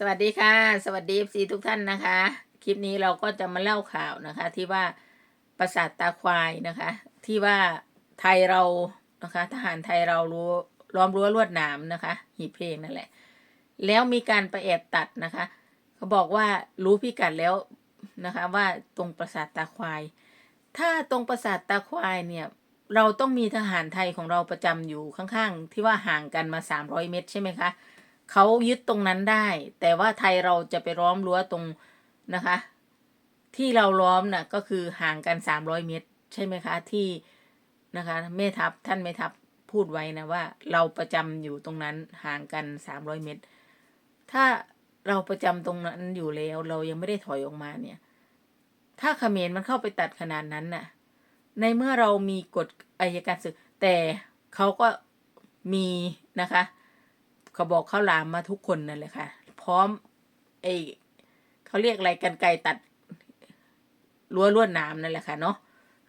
สวัสดีค่ะ สวัสดี FC ทุกท่านนะคะ คลิปนี้เราก็จะมาเล่าข่าวนะคะ ที่ว่าปราสาทตาควายนะคะ ที่ว่าไทยเรานะคะ ทหารไทยเรารู้ล้อมรั้วลวดหนามนะคะ หีบเพลงนั่นแหละ แล้วมีการไปแอบตัดนะคะ เขาบอกว่ารู้พิกัดแล้วนะคะ ว่าตรงปราสาทตาควาย ถ้าตรงปราสาทตาควายเนี่ย เราต้องมีทหารไทยของเราประจำอยู่ข้างๆ ที่ว่าห่างกันมา300เมตรใช่ไหมคะ เขายึดตรงนั้นได้ แต่ว่าไทยเราจะไปล้อมรั้วตรงนะคะ ที่เราล้อมน่ะก็คือห่างกัน300เมตร ใช่ไหมคะ ที่นะคะแม่ทัพท่านแม่ทัพพูดไว้นะว่า เราประจำอยู่ตรงนั้นห่างกัน300เมตร ถ้าเราประจำตรงนั้นอยู่แล้ว เรายังไม่ได้ถอยออกมาเนี่ย ถ้าเขมรมันเข้าไปตัดขนาดนั้นน่ะ ในเมื่อเรามีกฎอายการศึก แต่เขาก็มีนะคะ เขาบอกเขาวลามมาทุกคนนั่นแหละค่ะ พร้อมไอเขาเรียกอะไรกันไกตัดรั้วลวดหนามนั่นแหละค่ะเนาะ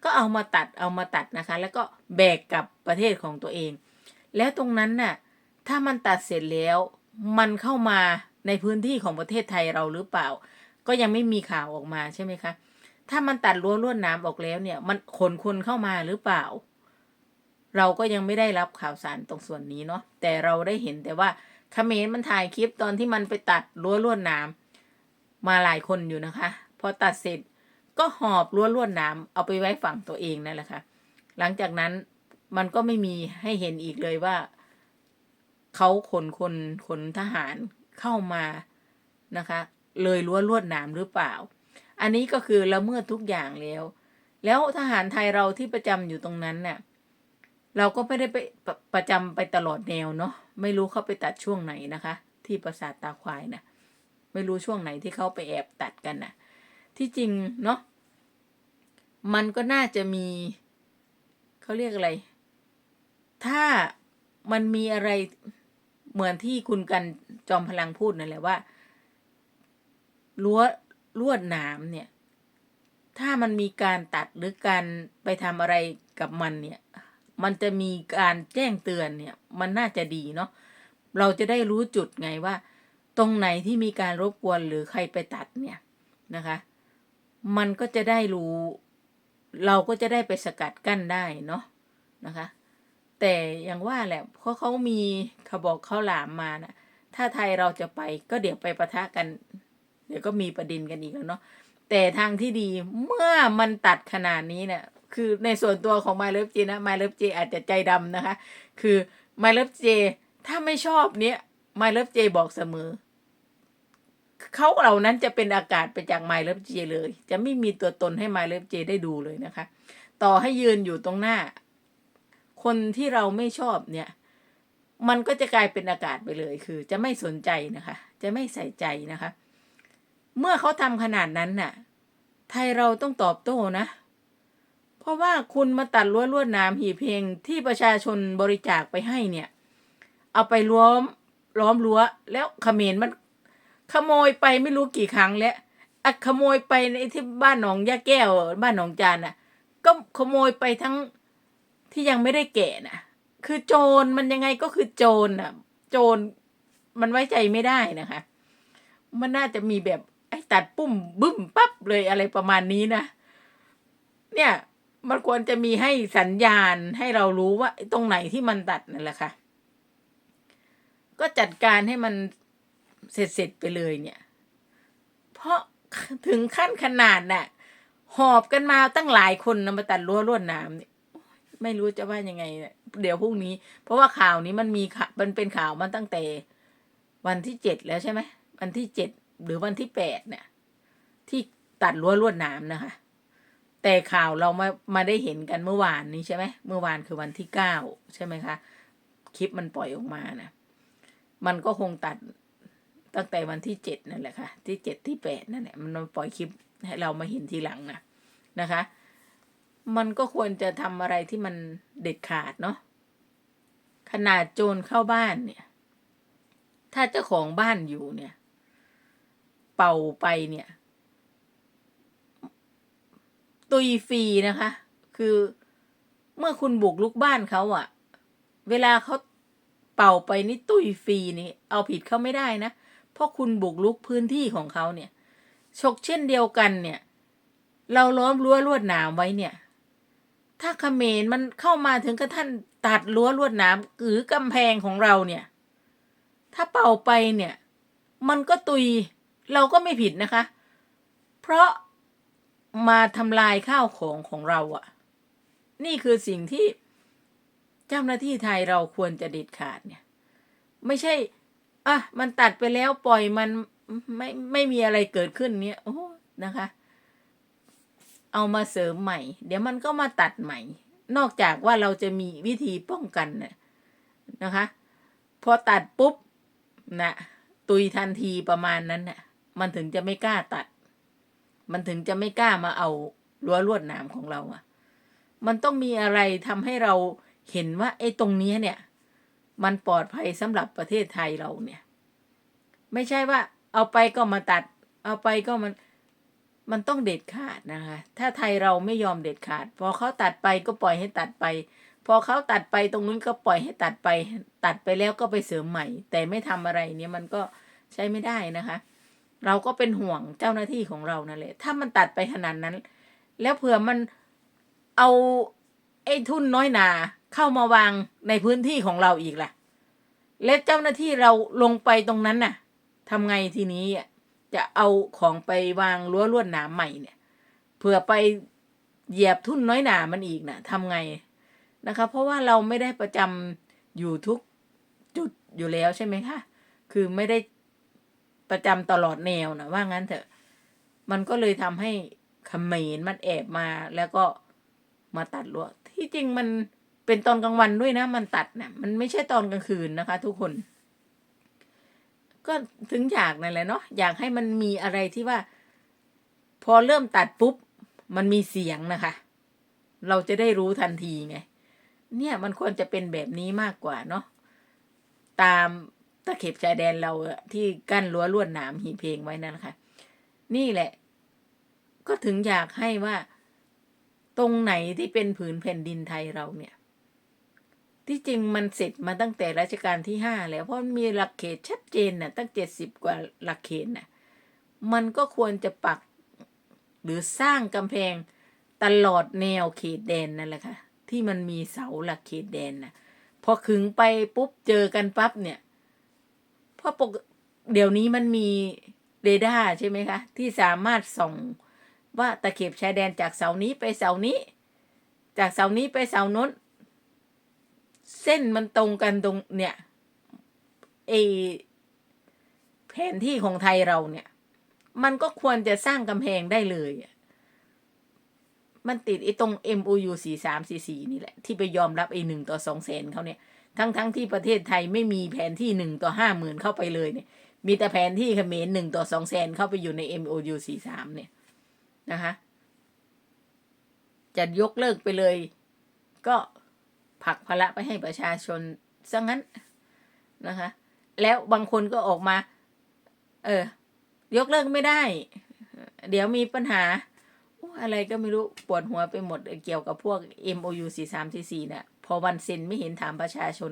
ก็เอามาตัดเอามาตัดนะคะ แล้วก็แบกกลับประเทศของตัวเอง แล้วตรงนั้นน่ะถ้ามันตัดเสร็จแล้ว มันเข้ามาในพื้นที่ของประเทศไทยเราหรือเปล่า ก็ยังไม่มีข่าวออกมาใช่ไหมคะถ้ามันตัดรั้วลวดหนามออกแล้วเนี่ย มันขนคนเข้ามาหรือเปล่า เราก็ยังไม่ได้รับข่าวสารตรงส่วนนี้เนาะแต่เราได้เห็นแต่ว่าเขมรมันถ่ายคลิปตอนที่มันไปตัดรั้วลวดหนามมาหลายคนอยู่นะคะ พอตัดเสร็จก็หอบรั้วลวดหนามเอาไปไว้ฝั่งตัวเองนั่นแหละค่ะ หลังจากนั้นมันก็ไม่มีให้เห็นอีกเลยว่าเขาขนคนขนทหารเข้ามานะคะ เลยรั้วลวดหนามหรือเปล่า อันนี้ก็คือละเมิดทุกอย่างแล้ว แล้วทหารไทยเราที่ประจำอยู่ตรงนั้นเนี่ย เราก็ไม่ได้ไปประประจำไปตลอดแนวเนาะไม่รู้เขาไปตัดช่วงไหนนะคะ ที่ปราสาทตาควายนะไม่รู้ช่วงไหนที่เขาไปแอบตัดกันนะที่จริงเนาะมันก็น่าจะมีเขาเรียกอะไร ถ้ามันมีอะไรเหมือนที่คุณกันจอมพลังพูดนั่นแหละว่ารั้วลวดหนามเนี่ย ถ้ามันมีการตัดหรือการไปทำอะไรกับมันเนี่ย มันจะมีการแจ้งเตือนเนี่ย มันน่าจะดีเนาะเราจะได้รู้จุดไงว่า ตรงไหนที่มีการรบกวนหรือใครไปตัดเนี่ยนะคะ มันก็จะได้รู้ เราก็จะได้ไปสกัดกั้นได้เนาะนะคะ แต่อย่างว่าแหละเพราะเขามีขาบอกเขาหลามมานะถ้าไทยเราจะไปก็เดี๋ยวไปประทะกัน เดี๋ยวก็มีประเด็นกันอีกแล้วเนาะแต่ทางที่ดีเมื่อมันตัดขนาดนี้เนี่ย คือในส่วนตัวของ My Love J นะ My Love J อาจจะใจดำนะคะ คือ My Love J ถ้าไม่ชอบเนี้ย My Love J บอกเสมอ เขาเหล่านั้นจะเป็นอากาศไปจาก My Love J เลย จะไม่มีตัวตนให้ My Love J ได้ดูเลยนะคะ ต่อให้ยืนอยู่ตรงหน้า คนที่เราไม่ชอบเนี่ย มันก็จะกลายเป็นอากาศไปเลย คือ จะไม่สนใจนะคะ จะไม่ใส่ใจนะคะ เมื่อเขาทำขนาดนั้นน่ะ ไทยเราต้องตอบโต้นะ เพราะว่าคุณมาตัดรั้วลวดหนามหีบเพลงที่ประชาชนบริจาคไปให้เนี่ย เอาไปล้อมล้อมรั้วแล้วเขมรมันขโมยไปไม่รู้กี่ครั้งแล้วอขโมยไปในที่บ้านหนองยาแก้วบ้านหนองจานน่ะ ก็ขโมยไปทั้งที่ยังไม่ได้แกะน่ะ คือโจรมันยังไงก็คือโจรน่ะ โจรมันไว้ใจไม่ได้นะคะ มันน่าจะมีแบบไอ้ตัดปุ่มบึ้มปั๊บเลยอะไรประมาณนี้นะเนี่ย มันควรจะมีให้สัญญาณให้เรารู้ว่าตรงไหนที่มันตัดนั่นแหละค่ะ ก็จัดการให้มันเสร็จเสร็จๆไปเลยเนี่ย เพราะถึงขั้นขนาดน่ะ หอบกันมาตั้งหลายคนนะมาตัดรั้วลวดนามเนี่ยไม่รู้จะว่ายังไงเนี่ยเดี๋ยวพรุ่งนี้ เพราะว่าข่าวนี้มันมีข่ามันเป็นข่าวมาตั้งแต่ วันที่เจ็ดแล้วใช่ไหมวันที่เจ็ดหรือวันที่แปดเนี่ย ที่ตัดรั้วลวดนามนะคะ แต่ข่าวเรามามาได้เห็นกันเมื่อวานนี้ใช่ไหมเมื่อวานคือวันที่เก้าใช่ไหมคะ คลิปมันปล่อยออกมานะมันก็คงตัดตั้งแต่วันที่เจ็ดนั่นแหละค่ะ ที่เจ็ดที่แปดนั่นแหละมันปล่อยคลิปให้เรามาเห็นทีหลังนะนะคะ มันก็ควรจะทำอะไรที่มันเด็ดขาดเนาะขนาดโจรเข้าบ้านเนี่ย ถ้าเจ้าของบ้านอยู่เนี่ย เป่าไปเนี่ย ตุยฟรีนะคะ คือเมื่อคุณบุกลุกบ้านเขาอะเวลาเขาเป่าไปนี่ตุยฟรีนี่เอาผิดเขาไม่ได้นะเพราะคุณบุกลุกพื้นที่ของเขาเนี่ยฉกเช่นเดียวกันเนี่ย เราล้อมรั้วลวดหนามไว้เนี่ย ถ้าเขมรมันเข้ามาถึงกระท่านตัดรั้วลวดหนามหรือกำแพงของเราเนี่ย ถ้าเป่าไปเนี่ย มันก็ตุยเราก็ไม่ผิดนะคะ เพราะ มาทำลายข้าวของของเราอะนี่คือสิ่งที่เจ้าหน้าที่ไทยเราควรจะเด็ดขาดเนี่ย ไม่ใช่อะมันตัดไปแล้วปล่อยมันไม่ไม่มีอะไรเกิดขึ้นเนี่ย โอ้นะคะ เอามาเสริมใหม่ เดี๋ยวมันก็มาตัดใหม่ นอกจากว่าเราจะมีวิธีป้องกันน่ะนะคะ พอตัดปุ๊บนะตุยทันทีประมาณนั้นน่ะ มันถึงจะไม่กล้าตัด มันถึงจะไม่กล้ามาเอารั้วลวดหนามของเราอะมันต้องมีอะไรทำให้เราเห็นว่าไอ้ตรงนี้เนี่ย มันปลอดภัยสำหรับประเทศไทยเราเนี่ย ไม่ใช่ว่า เอาไปก็มาตัด เอาไปก็มันมันต้องเด็ดขาดนะคะ ถ้าไทยเราไม่ยอมเด็ดขาด พอเขาตัดไปก็ปล่อยให้ตัดไป พอเขาตัดไปตรงนู้นก็ปล่อยให้ตัดไป ตัดไปแล้วก็ไปเสริมใหม่ แต่ไม่ทำอะไรเนี่ยมันก็ใช้ไม่ได้นะคะ เราก็เป็นห่วงเจ้าหน้าที่ของเรานั่นแหละ ถ้ามันตัดไปขนาดนั้น แล้วเผื่อมันเอาไอ้ทุนน้อยหนาเข้ามาวางในพื้นที่ของเราอีกล่ะ และเจ้าหน้าที่เราลงไปตรงนั้นน่ะทำไงทีนี้จะเอาของไปวางรั้วลวดหนามใหม่เนี่ยเผื่อไปเหยียบทุ่นน้อยหนามันอีกน่ะทำไงนะคะ เพราะว่าเราไม่ได้ประจำอยู่ทุกจุดอยู่แล้วใช่ไหมคะ คือไม่ได้ ประจำตลอดแนวนะว่างั้นเถอะ มันก็เลยทำให้เขมรมันแอบมาแล้วก็มาตัดรั้วที่จริงมันเป็นตอนกลางวันด้วยนะ มันตัดนะ่ะ มันไม่ใช่ตอนกลางคืนนะคะ ทุกคน ก็ถึงอยากนั่นแหละเนาะอยากให้มันมีอะไรที่ว่า พอเริ่มตัดปุ๊บ มันมีเสียงนะคะ เราจะได้รู้ทันทีไง เนี่ยมันควรจะเป็นแบบนี้มากกว่าเนาะตามะเข็บชายแดนเราที่กั้นรั้วลวดหนามหีเพลงไว้นั่นแหละค่ะ นี่แหละ ก็ถึงอยากให้ว่า ตรงไหนที่เป็นผืนแผ่นดินไทยเราเนี่ย ที่จริงมันเสร็จมาตั้งแต่รัชกาลที่ห้าแล้วเพราะมีหลักเขตชัดเจนน่ะ ตั้งเจ็ดสิบกว่าหลักเขตน่ะ มันก็ควรจะปักหรือสร้างกำแพงตลอดแนวเขตแดนนั่นแหละค่ะ ที่มันมีเสาหลักเขตแดนน่ะพอขึงไปปุ๊บเจอกันปั๊บเนี่ย เพราะปกเดี๋ยวนี้มันมีเรดาร์ใช่ไหมคะ ที่สามารถส่องว่าตะเข็บชายแดนจากเสานี้ไปเสานี้ จากเสานี้ไปเสาโน้น เส้นมันตรงกันตรงเนี่ยเอแผนที่ของไทยเราเนี่ย มันก็ควรจะสร้างกำแพงได้เลยมันติดไอ้ตรง MOU สี่สามสี่สี่นี่แหละ ที่ไปยอมรับไอ้หนึ่งต่อสองแสนเขาเนี่ย ทั้งทั้งที่ประเทศไทยไม่มีแผนที่หนึ่งต่อห้าหมื่นเข้าไปเลยเนี่ย มีแต่แผนที่เขมรหนึ่งต่อสองแสนเข้าไปอยู่ใน MOU สี่สามเนี่ยนะคะจะยกเลิกไปเลย ก็ผักภาระไปให้ประชาชนซะงั้นนะคะ แล้วบางคนก็ออกมา เออ ยกเลิกไม่ได้ เดี๋ยวมีปัญหาอะไรก็ไม่รู้ปวดหัวไปหมดเกี่ยวกับพวก MOU สี่สามสี่สี่เนี่ย อวันเซ็นไม่เห็นถามประชาชน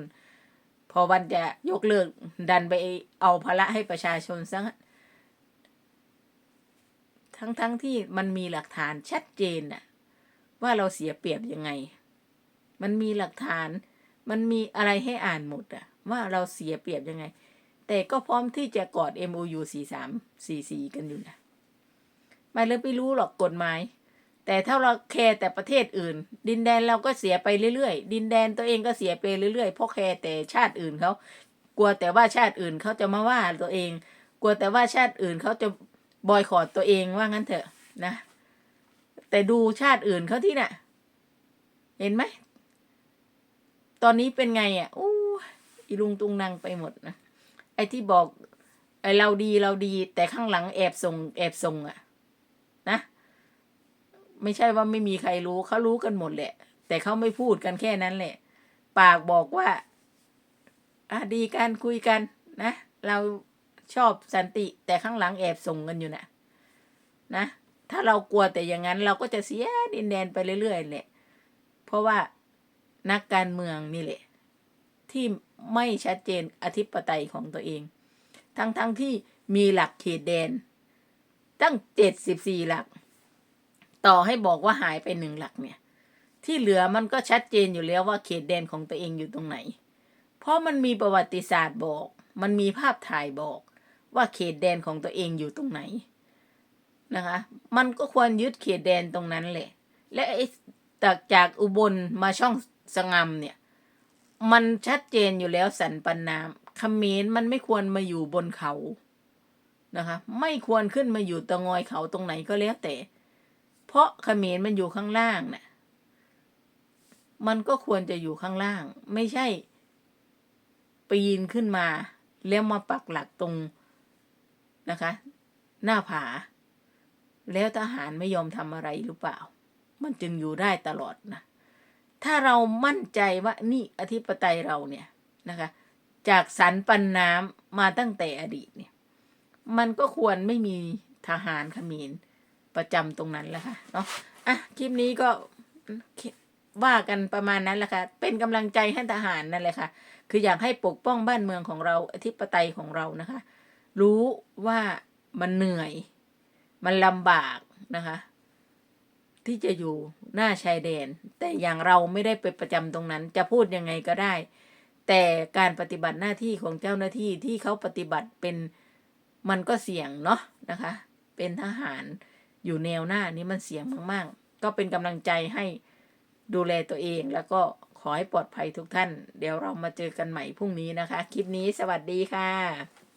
พอวันจะยกเลิกดันไปเอาภาระให้ประชาชนซะทั้งทั้งที่มันมีหลักฐานชัดเจนน่ะว่าเราเสียเปรียบยังไง มันมีหลักฐาน มันมีอะไรให้อ่านหมดอะว่าเราเสียเปรียบยังไง แต่ก็พร้อมที่จะกอด MOU สี่สามสี่สี่กันอยู่นะไม่เลยไม่รู้หรอกกฎหมาย แต่ถ้าเราแคร์แต่ประเทศอื่น ดินแดนเราก็เสียไปเรื่อยๆ ดินแดนตัวเองก็เสียไปเรื่อยๆเพราะแคร์แต่ชาติอื่นเขากลัวแต่ว่าชาติอื่นเขาจะมาว่าตัวเอง กลัวแต่ว่าชาติอื่นเขาจะบอยคอรดตัวเองว่างั้นเถอะนะ แต่ดูชาติอื่นเขาที่น่ะ เห็นไหมตอนนี้เป็นไงอะอู้อีลุงตุงนางไปหมดนะไอ้ที่บอกไอ้เราดีเราดี แต่ข้างหลังแอบส่ง แอบส่งอะนะ ไม่ใช่ว่าไม่มีใครรู้เขารู้กันหมดแหละ แต่เขาไม่พูดกันแค่นั้นแหละ ปากบอกว่าอะดีกันคุยกันนะ เราชอบสันติแต่ข้างหลังแอบส่งกันอยู่นะนะ ถ้าเรากลัวแต่อย่างนั้น เราก็จะเสียดินแดนไปเรื่อยๆแหละ เพราะว่านักการเมืองนี่แหละ ที่ไม่ชัดเจนอธิปไตยของตัวเอง ทั้งๆทที่มีหลักเขตแดน ตั้งเจ็ดสิบสี่หลัก ต่อให้บอกว่าหายไปหนึ่งหลักเนี่ย ที่เหลือมันก็ชัดเจนอยู่แล้วว่าเขตแดนของตัวเองอยู่ตรงไหน เพราะมันมีประวัติศาสตร์บอก มันมีภาพถ่ายบอกว่าเขตแดนของตัวเองอยู่ตรงไหนนะคะ มันก็ควรยึดเขตแดนตรงนั้นแหละ และไอ้จากจากอุบลมาช่องสงามเนี่ย มันชัดเจนอยู่แล้วสันปันนามเขมรมันไม่ควรมาอยู่บนเขานะคะ ไม่ควรขึ้นมาอยู่ตะงอยเขาตรงไหนก็แล้วแต่ เพราะเขมรมันอยู่ข้างล่างน่ะ มันก็ควรจะอยู่ข้างล่าง ไม่ใช่ปีนขึ้นมา แล้วมาปักหลักตรงนะคะ หน้าผา แล้วทหารไม่ยอมทำอะไรหรือเปล่า มันจึงอยู่ได้ตลอดนะถ้าเรามั่นใจว่านี่อธิปไตยเราเนี่ยนะคะ จากสันปันน้ำมาตั้งแต่อดีตเนี่ย มันก็ควรไม่มีทหารขมร ประจำตรงนั้นแหละค่ะเนาะอะคลิปนี้ก็ว่ากันประมาณนั้นแหละค่ะ เป็นกำลังใจให้ทหารนั่นแหละค่ะ คืออยากให้ปกป้องบ้านเมืองของเราอธิปไตยของเรานะคะ รู้ว่ามันเหนื่อย มันลำบากนะคะ ที่จะอยู่หน้าชายแดน แต่อย่างเราไม่ได้ไปประจำตรงนั้น จะพูดยังไงก็ได้ แต่การปฏิบัติหน้าที่ของเจ้าหน้าที่ที่เขาปฏิบัติเป็นมันก็เสี่ยงเนาะนะคะ เป็นทหาร อยู่แนวหน้านี้มันเสี่ยงมาก ๆ ก็เป็นกำลังใจให้ดูแลตัวเอง แล้วก็ขอให้ปลอดภัยทุกท่าน เดี๋ยวเรามาเจอกันใหม่พรุ่งนี้นะคะ คลิปนี้สวัสดีค่ะ